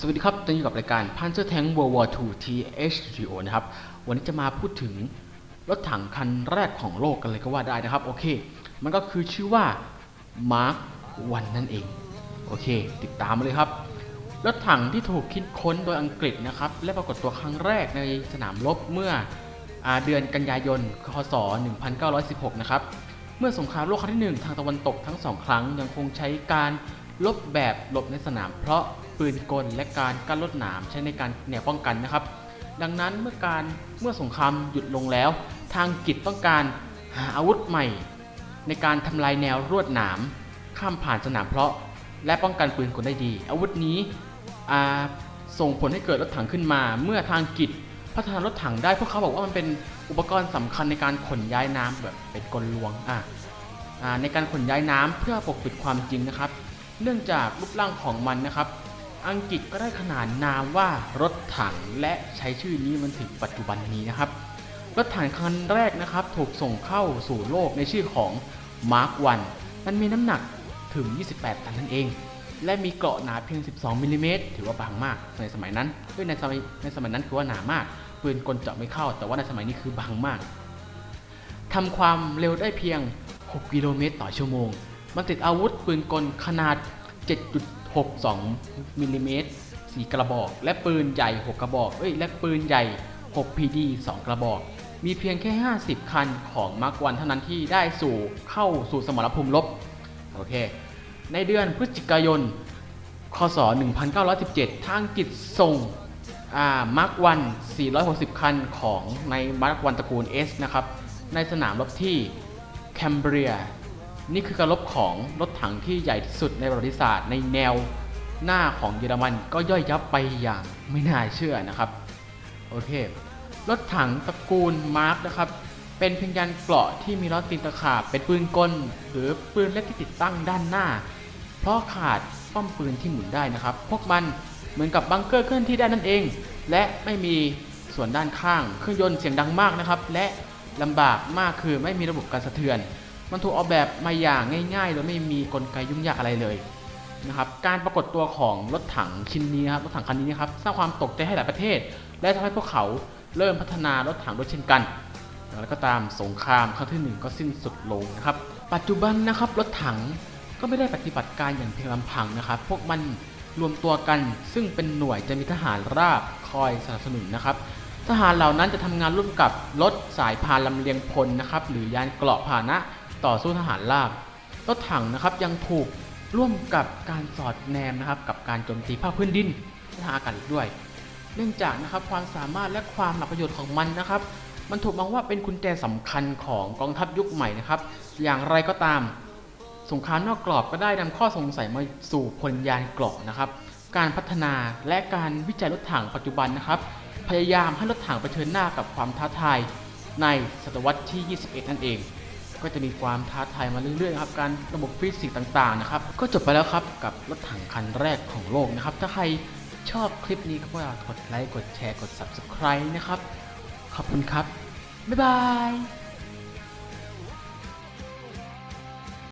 สวัสดีครับ ตอนนี้กับรายการ Panzer Tank World War II THGO นะครับ วันนี้จะมาพูดถึงรถถังคันแรกของโลกกันเลยก็ว่าได้นะครับ โอเค มันก็คือชื่อว่า Mark 1 นั่นเอง โอเค ติดตามมาเลยครับ รถถังที่ถูกคิดค้นโดยอังกฤษนะครับ และปรากฏตัวครั้งแรกในสนามรบเมื่ออเดือนกันยายน คศ 1916 นะครับ เมื่อสงครามโลกครั้งที่หนึ่งทางตะวันตกทั้งสองครั้งยังคงใช้การลบแบบหลบในสนามเพราะ ปืนกลและการกั้นลวดหนามใช้ในการแนวป้องกันนะครับ ดังนั้นเมื่อการเมื่อสงครามหยุดลงแล้ว ทางกิจต้องการหาอาวุธใหม่ ในการทำลายแนวรวดหนาม ข้ามผ่านสนามเพาะ และป้องกันปืนกลได้ดี อาวุธนี้ส่งผลให้เกิดรถถังขึ้นมา เมื่อทางกิจพัฒนารถถังได้พวกเขาบอกว่ามันเป็นอุปกรณ์สำคัญในการขนย้ายน้ำแบบเป็นกลลวงอะในการขนย้ายน้ำเพื่อปกปิดความจริงนะครับ เนื่องจากรูปร่างของมันนะครับ อังกฤษก็ได้ขนานนามว่ารถถังและใช้ชื่อนี้มันถึงปัจจุบันนี้นะครับ รถถังคันแรกนะครับถูกส่งเข้าสู่โลกในชื่อของ Mark 1มันมีน้ำหนักถึง 28 ตันนั่นเอง และมีเกราะหนาเพียง 12มิลลิเมตรถือว่าบางมากในสมัยนั้นด้วยในสมัยในสมัยนั้นคือว่าหนามากปืนกลเจาะไม่เข้า แต่ว่าในสมัยนี้คือบางมากทำความเร็วได้เพียง 6 กิโลเมตรต่อชั่วโมง มันติดอาวุธปืนกลขนาด 62มิลลิเมตร4กระบอก และปืนใหญ่ 6 กระบอก เอ้ย และปืนใหญ่ 6 PD 2 กระบอก มีเพียงแค่ 50 คันของมาร์กวันเท่านั้นที่ได้สู่เข้าสู่สมรภูมิรบ โอเค ในเดือนพฤศจิกายน คศ 1917 ทางกิจส่งมาร์กวัน 460 คันของในมาร์กวันตระกูล S นะครับ ในสนามรบที่แคมเบรีย นี่คือการรบของรถถังที่ใหญ่ที่สุดในประวัติศาสตร์ ในแนวหน้าของเยอรมันก็ย่อยยับไปอย่างไม่น่าเชื่อนะครับโอเครถถังตระกูลมาร์กนะครับเป็นเพียงยานเกราะที่มีล้อตีนตะขาบเป็นปืนกล หรือปืนเล็กที่ติดตั้งด้านหน้า เพราะขาดป้อมปืนที่หมุนได้นะครับ พวกมันเหมือนกับบังเกอร์เคลื่อนที่ได้นั่นเอง และไม่มีส่วนด้านข้าง เครื่องยนต์เสียงดังมากนะครับ และลำบากมากคือไม่มีระบบการสะเทือน มันถูกออกแบบมาอย่างง่ายๆโดยไม่มีกลไกยุ่งยากอะไรเลยนะครับการปรากฏตัวของรถถังชิ้นนี้นะครับรถถังคันนี้นะครับสร้างความตกใจให้หลายประเทศ และทำให้พวกเขาเริ่มพัฒนารถถังด้วยเช่นกันแล้วก็ตามสงครามครั้งที่หนึ่งก็สิ้นสุดลงนะครับ ปัจจุบันนะครับรถถังก็ไม่ได้ปฏิบัติการอย่างเพียงลำพังนะครับ พวกมันรวมตัวกัน ซึ่งเป็นหน่วยจะมีทหารราบคอยสนับสนุนนะครับ ทหารเหล่านั้นจะทำงานร่วมกับรถสายพานลำเลียงพลนะครับหรือยานเกราะพาหนะ ต่อสู้ทหารราบรถถังนะครับยังถูกร่วมกับการสอดแนมนะครับกับการโจมตีภาคพื้นดินและทางอากาศอีกด้วย เนื่องจากนะครับความสามารถและความหลักประโยชน์ของมันนะครับ มันถูกมองว่าเป็นกุญแจสำคัญของกองทัพยุคใหม่นะครับ อย่างไรก็ตาม สงครามนอกกรอบก็ได้นำข้อสงสัยมาสู่พลยานกราะนะครับ การพัฒนาและการวิจัยรถถังปัจจุบันนะครับ พยายามให้รถถังเผชิญหน้ากับความท้าทายในศตวรรษที่ 21 นั่นเอง ก็จะมีความท้าทายมาเรื่อยๆนะครับการระบบฟิสิกส์ต่างๆนะครับก็จบไปแล้วครับกับรถถังคันแรกของโลกนะครับ ถ้าใครชอบคลิปนี้ก็กดไลค์กดแชร์กด subscribe นะครับ ขอบคุณครับ บ๊ายบาย